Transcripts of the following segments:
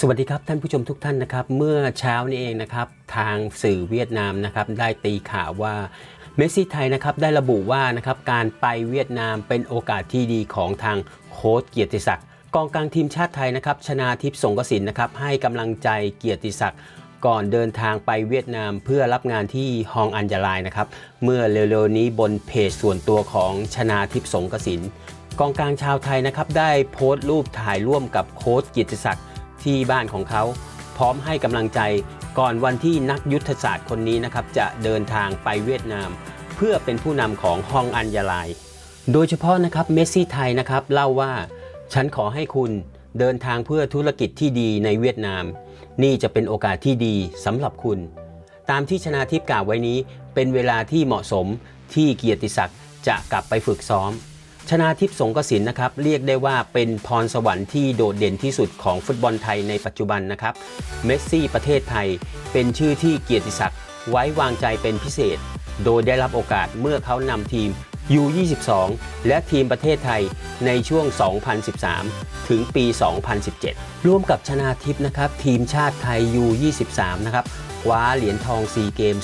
สวัสดีครับท่านผู้ชมทุกท่านนะครับ เมื่อเช้านี้เองนะครับ ทางสื่อเวียดนามนะครับ ได้ตีข่าวว่าเมสซี่ไทยนะครับได้ระบุว่านะครับการไปเวียดนามเป็นโอกาสที่ดีของทางโค้ชเกียรติศักดิ์กองกลางทีมชาติไทยนะครับชนาทิพย์สงกสินนะครับให้กำลังใจเกียรติศักดิ์ก่อนเดินทางไปเวียดนามเพื่อรับงานที่ฮองอัญญาลายนะครับเมื่อเร็วๆนี้บนเพจส่วนตัวของชนาทิพย์สงกสินกองกลางชาวไทยนะครับได้โพสต์รูปถ่ายร่วมกับโค้ชเกียรติศักดิ์ ที่บ้านของเขา พร้อมให้กำลังใจก่อนวันที่นักยุทธศาสตร์คนนี้นะครับ จะเดินทางไปเวียดนาม เพื่อเป็นผู้นำของฮองอัญญาลายโดยเฉพาะนะครับเมสซี่ไทยนะครับเล่าว่า ฉันขอให้คุณเดินทางเพื่อธุรกิจที่ดีในเวียดนาม นี่จะเป็นโอกาสที่ดีสำหรับคุณ ตามที่ชนาทิพย์กล่าวไว้นี้ เป็นเวลาที่เหมาะสมที่เกียรติศักดิ์จะกลับไปฝึกซ้อม ชนาทิพย์สงกสินนะครับเรียกได้ว่าเป็นพรสวรรค์ที่โดดเด่นที่สุดของฟุตบอลไทยในปัจจุบันนะครับเมสซี่ประเทศไทย เป็นชื่อที่เกียรติศักดิ์ไว้วางใจเป็นพิเศษ โดยได้รับโอกาสเมื่อเขานำทีม U22 และทีมประเทศไทยในช่วง 2013 ถึงปี 2017 ร่วมกับชนาทิพย์นะครับทีมชาติไทย U23 นะครับคว้าเหรียญทองซีเกม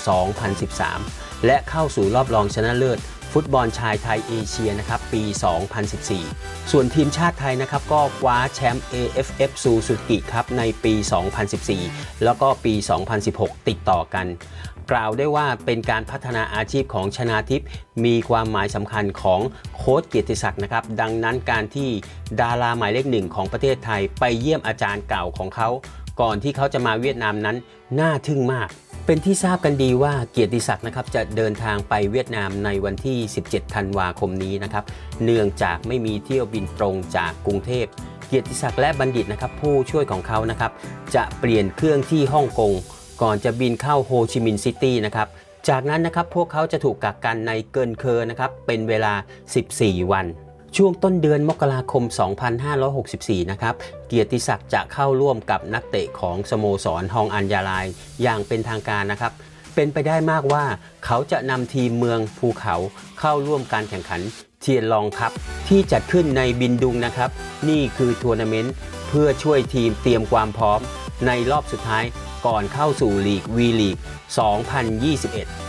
2013 และเข้าสู่รอบรองชนะเลิศ ฟุตบอลชายไทยเอเชียนะครับปี 2014 ส่วนทีมชาติไทยนะครับก็คว้าแชมป์ AFF ซูซูกิครับในปี 2014 แล้วก็ปี 2016 ติดต่อกัน กล่าวได้ว่าเป็นการพัฒนาอาชีพของชนาทิพย์มีความหมายสำคัญของโค้ชเกียรติศักดิ์นะครับดังนั้นการที่ดาราหมายเลขหนึ่งของประเทศไทยไปเยี่ยมอาจารย์เก่าของเขา ก่อนที่เขาจะมาเวียดนามนั้นน่าทึ่งมาก เป็นที่ทราบกันดีว่าเกียรติศักดิ์นะครับจะเดินทางไปเวียดนามในวันที่ 17 ธันวาคมนี้นะครับเนื่องจากไม่มีเที่ยวบินตรงจากกรุงเทพ เกียรติศักดิ์และบัณฑิตนะครับผู้ช่วยของเขานะครับจะเปลี่ยนเครื่องที่ฮ่องกงก่อนจะบินเข้าโฮจิมินห์ซิตี้นะครับจากนั้นนะครับพวกเขาจะถูกกักกันในเกินเคอร์นะครับเป็นเวลา 14 วัน ช่วงต้นเดือนมกราคม 2564 นะครับ เกียรติศักดิ์จะเข้าร่วมกับนักเตะของสโมสรฮองอัญญาลายอย่างเป็นทางการนะครับ เป็นไปได้มากว่าเขาจะนำทีมเมืองภูเขาเข้าร่วมการแข่งขันเทียนลองครับ ที่จัดขึ้นในบินดุงนะครับ นี่คือทัวร์นาเมนต์เพื่อช่วยทีมเตรียมความพร้อมในรอบสุดท้ายก่อนเข้าสู่ลีกวีลีก 2021